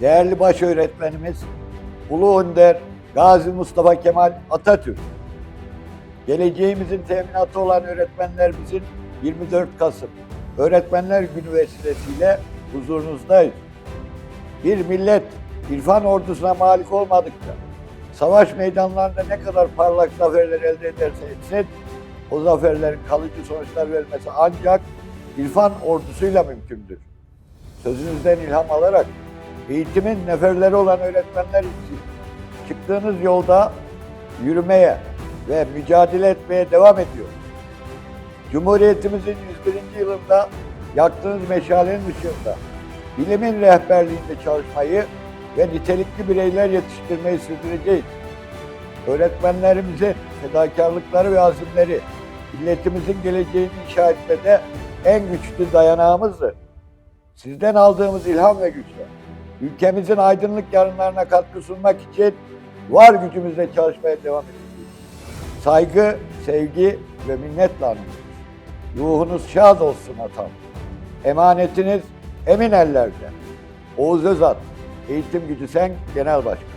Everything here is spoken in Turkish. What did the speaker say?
değerli baş öğretmenimiz Ulu Önder Gazi Mustafa Kemal Atatürk. Geleceğimizin teminatı olan öğretmenlerimizin 24 Kasım Öğretmenler Günü vesilesiyle huzurunuzdayız. Bir millet irfan ordusuna malik olmadıkça, savaş meydanlarında ne kadar parlak zaferler elde ederse etsin, o zaferlerin kalıcı sonuçlar vermesi ancak irfan ordusuyla mümkündür. Sözünüzden ilham alarak eğitimin neferleri olan öğretmenler için çıktığınız yolda yürümeye ve mücadele etmeye devam ediyoruz. Cumhuriyetimizin 101. yılında yaktığınız meşalenin ışığında bilimin rehberliğinde çalışmayı ve nitelikli bireyler yetiştirmeyi sürdüreceğiz. Öğretmenlerimizin fedakarlıkları ve azimleri milletimizin geleceğini inşa etmede en güçlü dayanağımızdır. Sizden aldığımız ilham ve güçle ülkemizin aydınlık yarınlarına katkı sunmak için var gücümüzle çalışmaya devam edeceğiz. Saygı, sevgi ve minnetle anıyoruz. Ruhunuz şad olsun atam. Emanetiniz emin ellerde. Oğuz Özat, Eğitim Gücü Sen Genel Başkan.